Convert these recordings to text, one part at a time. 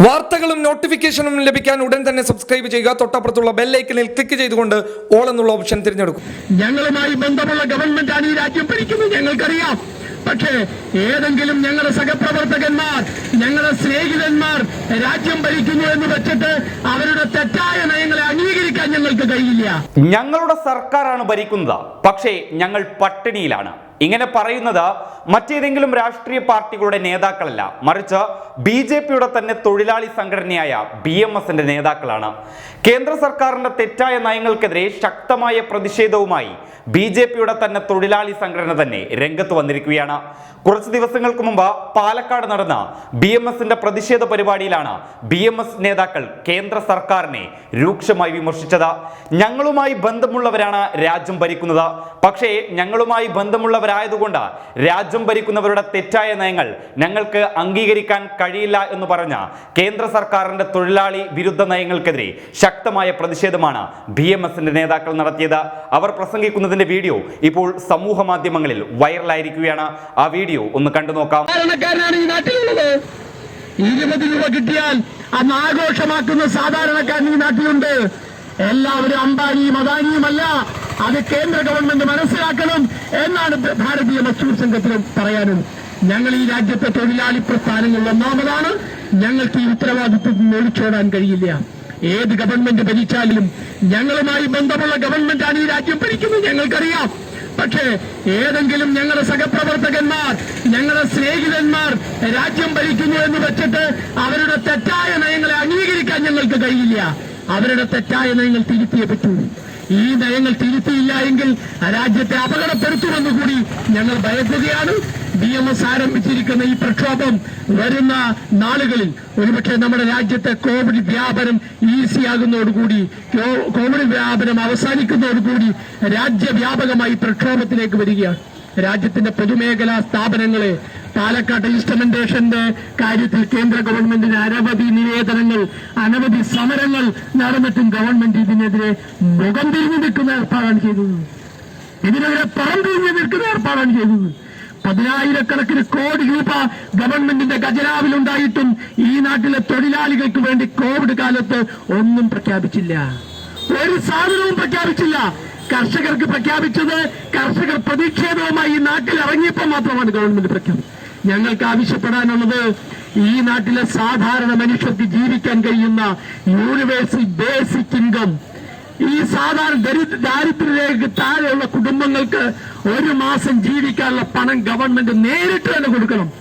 വാർത്തകളും നോട്ടിഫിക്കേഷനും ലഭിക്കാൻ ഉടൻ തന്നെ സബ്സ്ക്രൈബ് ചെയ്യുക. തൊട്ടപ്പുറത്തുള്ള ബെല്ലൈക്കനിൽ ക്ലിക്ക് ചെയ്തുകൊണ്ട് ഓൾ എന്നുള്ള ഓപ്ഷൻ തിരഞ്ഞെടുക്കും. ഞങ്ങളുമായി ബന്ധമുള്ള ഗവൺമെന്റ് ആണ് ഈ രാജ്യം ഭരിക്കുന്നത് ഞങ്ങൾക്കറിയാം. പക്ഷേ ഏതെങ്കിലും ഞങ്ങളുടെ സഹപ്രവർത്തകന്മാർ ഞങ്ങളുടെ സ്നേഹിതന്മാർ രാജ്യം ഭരിക്കുന്നു എന്ന് വെച്ചിട്ട് അവരുടെ തെറ്റായ നയങ്ങളെ അംഗീകരിക്കാൻ ഞങ്ങൾക്ക് കഴിയില്ല. ഞങ്ങളുടെ സർക്കാരാണ് ഭരിക്കുന്നത്. പക്ഷേ ഞങ്ങൾ പട്ടിണിയിലാണ്. ഇങ്ങനെ പറയുന്നത് മറ്റേതെങ്കിലും രാഷ്ട്രീയ പാർട്ടികളുടെ നേതാക്കളല്ല. മറിച്ച് ബി ജെ പിയുടെ തന്നെ തൊഴിലാളി സംഘടനയായ ബി എം എസിന്റെ നേതാക്കളാണ്. കേന്ദ്ര സർക്കാരിന്റെ തെറ്റായ നയങ്ങൾക്കെതിരെ ശക്തമായ പ്രതിഷേധവുമായി ബി ജെ പിയുടെ തന്നെ തൊഴിലാളി സംഘടന തന്നെ രംഗത്ത് വന്നിരിക്കുകയാണ്. കുറച്ച് ദിവസങ്ങൾക്ക് മുമ്പ് പാലക്കാട് നടന്ന ബി എം എസിന്റെ പ്രതിഷേധ പരിപാടിയിലാണ് ബി എം എസ് നേതാക്കൾ കേന്ദ്ര സർക്കാരിനെ രൂക്ഷമായി വിമർശിച്ചത്. ഞങ്ങളുമായി ബന്ധമുള്ളവരാണ് രാജ്യം ഭരിക്കുന്നത്. പക്ഷേ ഞങ്ങളുമായി ബന്ധമുള്ളവരായതുകൊണ്ട് രാജ്യം ഭരിക്കുന്നവരുടെ തെറ്റായ നയങ്ങൾ ഞങ്ങൾക്ക് അംഗീകരിക്കാൻ കഴിയില്ല എന്ന് പറഞ്ഞ കേന്ദ്ര സർക്കാരിന്റെ തൊഴിലാളി വിരുദ്ധ നയങ്ങൾക്കെതിരെ ശക്തമായ പ്രതിഷേധമാണ് ബി എം എസിന്റെ നേതാക്കൾ നടത്തിയത്. അവർ പ്രസംഗിക്കുന്നതിന്റെ വീഡിയോ ഇപ്പോൾ സമൂഹ മാധ്യമങ്ങളിൽ വൈറലായിരിക്കുകയാണ്. ആ വീഡിയോ ഒന്ന് കണ്ടു നോക്കാം ഇരുപത് രൂപ കിട്ടിയാൽ അന്ന് ആഘോഷമാക്കുന്ന സാധാരണക്കാരൻ ഈ നാട്ടിലുണ്ട്. എല്ലാവരും അംബാനിയും അദാനിയുമല്ല അത് കേന്ദ്ര ഗവൺമെന്റ് മനസ്സിലാക്കണം എന്നാണ് ഭാരതീയ മസ്ദൂർ സംഘത്തിന് പറയാനും. ഞങ്ങൾ ഈ രാജ്യത്തെ തൊഴിലാളി പ്രസ്ഥാനങ്ങളിൽ ഒന്നാമതാണ്. ഞങ്ങൾക്ക് ഈ ഉത്തരവാദിത്വത്തിൽ നിന്ന് ഒളിച്ചോടാൻ കഴിയില്ല. ഏത് ഗവൺമെന്റ് ഭരിച്ചാലും ഞങ്ങളുമായി ബന്ധമുള്ള ഗവൺമെന്റാണ് ഈ രാജ്യം ഭരിക്കുന്നത്. ഞങ്ങൾക്കറിയാം. പക്ഷേ ഏതെങ്കിലും ഞങ്ങളുടെ സഹപ്രവർത്തകന്മാർ ഞങ്ങളുടെ സ്നേഹിതന്മാർ രാജ്യം ഭരിക്കുന്നു എന്ന് വെച്ചിട്ട് അവരുടെ തെറ്റായ നയങ്ങളെ അംഗീകരിക്കാൻ ഞങ്ങൾക്ക് കഴിയില്ല. അവരുടെ തെറ്റായ നയങ്ങൾ തിരുത്തിയേ പറ്റൂ. ഈ നയങ്ങൾ തിരുത്തിയില്ല എങ്കിൽ രാജ്യത്തെ അപകടപ്പെടുത്തുമെന്ന് കൂടി ഞങ്ങൾ ഭയക്കുകയാണ്. ഡി എം എസ് ആരംഭിച്ചിരിക്കുന്ന ഈ പ്രക്ഷോഭം വരുന്ന നാളുകളിൽ ഒരുപക്ഷെ നമ്മുടെ രാജ്യത്തെ കോവിഡ് വ്യാപനം ഈസിയാകുന്നതോടുകൂടി കോവിഡ് വ്യാപനം അവസാനിക്കുന്നതോടുകൂടി രാജ്യവ്യാപകമായി പ്രക്ഷോഭത്തിലേക്ക് വരികയാണ്. രാജ്യത്തിന്റെ പൊതുമേഖലാ സ്ഥാപനങ്ങളെ പാലക്കാട് ഇൻസ്ട്രുമെന്റേഷന്റെ കാര്യത്തിൽ കേന്ദ്ര ഗവൺമെന്റിന് അനവധി നിവേദനങ്ങൾ അനവധി സമരങ്ങൾ നടന്നിട്ടും ഗവൺമെന്റ് ഇതിനെതിരെ മുഖം തിരിഞ്ഞു നിൽക്കുന്ന ഏർപ്പാടാണ് ചെയ്തത്. ഇതിനെതിരെ പുറം തിരിഞ്ഞു നിൽക്കുന്ന ഏർപ്പാടാണ് ചെയ്തത്. പതിനായിരക്കണക്കിന് കോടി രൂപ ഗവൺമെന്റിന്റെ ഖജനാവിലുണ്ടായിട്ടും ഈ നാട്ടിലെ തൊഴിലാളികൾക്ക് വേണ്ടി കോവിഡ് കാലത്ത് ഒന്നും പ്രഖ്യാപിച്ചില്ല. ഒരു സാധനവും പ്രഖ്യാപിച്ചില്ല. കർഷകർക്ക് പ്രഖ്യാപിച്ചത് കർഷകർ പ്രതിഷേധവുമായി ഈ നാട്ടിൽ ഇറങ്ങിയപ്പോൾ മാത്രമാണ് ഗവൺമെന്റ് പ്രഖ്യാപിച്ചത്. ഞങ്ങൾക്ക് ആവശ്യപ്പെടാനുള്ളത് ഈ നാട്ടിലെ സാധാരണ മനുഷ്യർക്ക് ജീവിക്കാൻ കഴിയുന്ന യൂണിവേഴ്സൽ ബേസിക് ഇൻകം ഈ സാധാരണ ദരിദ്ര ദാരിദ്ര്യരേഖ താഴെയുള്ള കുടുംബങ്ങൾക്ക് ഒരു മാസം ജീവിക്കാനുള്ള പണം ഗവൺമെന്റ് നേരിട്ട് തന്നെ കൊടുക്കണം.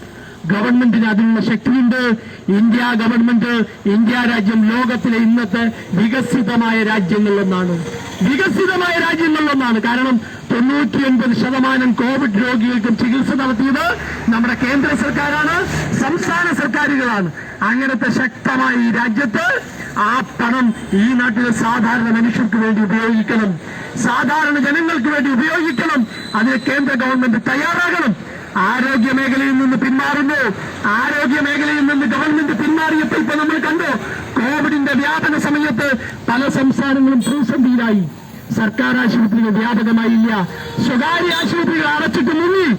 ഗവൺമെന്റിന് അതിനുള്ള ശക്തിയുണ്ട്. ഇന്ത്യ ഗവൺമെന്റ് ഇന്ത്യ രാജ്യം ലോകത്തിലെ ഇന്നത്തെ വികസിതമായ രാജ്യങ്ങളിലൊന്നാണ്. വികസിതമായ രാജ്യങ്ങളിലൊന്നാണ്. കാരണം തൊണ്ണൂറ്റിയൊൻപത് ശതമാനം കോവിഡ് രോഗികൾക്കും ചികിത്സ നടത്തിയത് നമ്മുടെ കേന്ദ്ര സർക്കാരാണ് സംസ്ഥാന സർക്കാരുകളാണ്. അങ്ങനത്തെ ശക്തമായ ഈ രാജ്യത്ത് ആ പണം ഈ നാട്ടിലെ സാധാരണ മനുഷ്യർക്ക് വേണ്ടി ഉപയോഗിക്കണം. സാധാരണ ജനങ്ങൾക്ക് വേണ്ടി ഉപയോഗിക്കണം. അതിന് കേന്ദ്ര ഗവൺമെന്റ് തയ്യാറാകണം. ആരോഗ്യ മേഖലയിൽ നിന്ന് പിന്മാറുന്നു. ആരോഗ്യ മേഖലയിൽ നിന്ന് ഗവൺമെന്റ് പിന്മാറിയപ്പോൾ ഇപ്പൊ നമ്മൾ കണ്ടു. കോവിഡിന്റെ വ്യാപന സമയത്ത് പല സംസ്ഥാനങ്ങളും പ്രതിസന്ധിയിലായി. സർക്കാർ ആശുപത്രികൾ വ്യാപകമായില്ല. സ്വകാര്യ ആശുപത്രികൾ അടച്ചിട്ട് മുങ്ങി.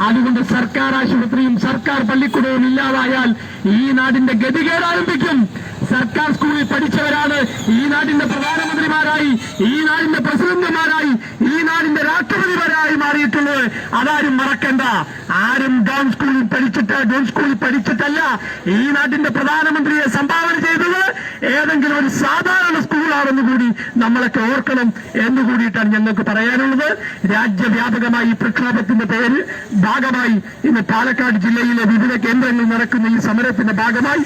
അതുകൊണ്ട് സർക്കാർ ആശുപത്രിയും സർക്കാർ പള്ളിക്കൂടവും ഇല്ലാതായാൽ ഈ നാടിന്റെ ഗതികേട് ആരംഭിക്കും സർക്കാർ സ്കൂളിൽ പഠിച്ചവരാണ് ഈ നാടിന്റെ പ്രധാനമന്ത്രിമാരായി ഈ നാടിന്റെ പ്രസിഡന്റുമാരായി ഈ നാടിന്റെ രാഷ്ട്രപതിമാരായി മാറിയിട്ടുള്ളത് അതാരും മറക്കണ്ട. ആരും ഡോൺ സ്കൂളിൽ പഠിച്ചിട്ട് ഡോൺ സ്കൂളിൽ പഠിച്ചിട്ടല്ല ഈ നാടിന്റെ പ്രധാനമന്ത്രിയെ സംഭാവന ചെയ്തത് ഏതെങ്കിലും ഒരു സാധാരണ സ്കൂളാണെന്ന് കൂടി നമ്മളൊക്കെ ഓർക്കണം എന്ന് കൂടിയിട്ടാണ് ഞങ്ങൾക്ക് പറയാനുള്ളത്. രാജ്യവ്യാപകമായി പ്രക്ഷോഭത്തിന്റെ പേര് ഭാഗമായി ഇന്ന് പാലക്കാട് ജില്ലയിലെ വിവിധ കേന്ദ്രങ്ങളിൽ നടക്കുന്ന ഈ സമരത്തിന്റെ ഭാഗമായി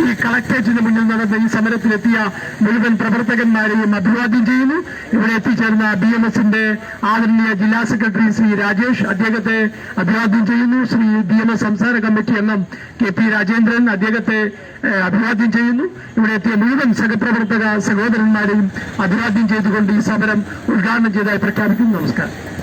ഈ കളക്ടറേറ്റിന് മുന്നിൽ നടന്ന ഈ സമരത്തിലെത്തിയ മുഴുവൻ പ്രവർത്തകന്മാരെയും അഭിവാദ്യം ചെയ്യുന്നു. ഇവിടെ എത്തിച്ചേർന്ന ബി എം എസിന്റെ ആദരണീയ ജില്ലാ സെക്രട്ടറി ശ്രീ രാജേഷ് അദ്ദേഹത്തെ അഭിവാദ്യം ചെയ്യുന്നു. ശ്രീ ബി എം എസ് സംസ്ഥാന കമ്മിറ്റി അംഗം കെ പി രാജേന്ദ്രൻ അദ്ദേഹത്തെ അഭിവാദ്യം ചെയ്യുന്നു. ഇവിടെ എത്തിയ മുഴുവൻ സഹപ്രവർത്തക സഹോദരന്മാരെയും അഭിവാദ്യം ചെയ്തുകൊണ്ട് ഈ സമരം ഉദ്ഘാടനം ചെയ്തതായി പ്രഖ്യാപിക്കുന്നു. നമസ്കാരം.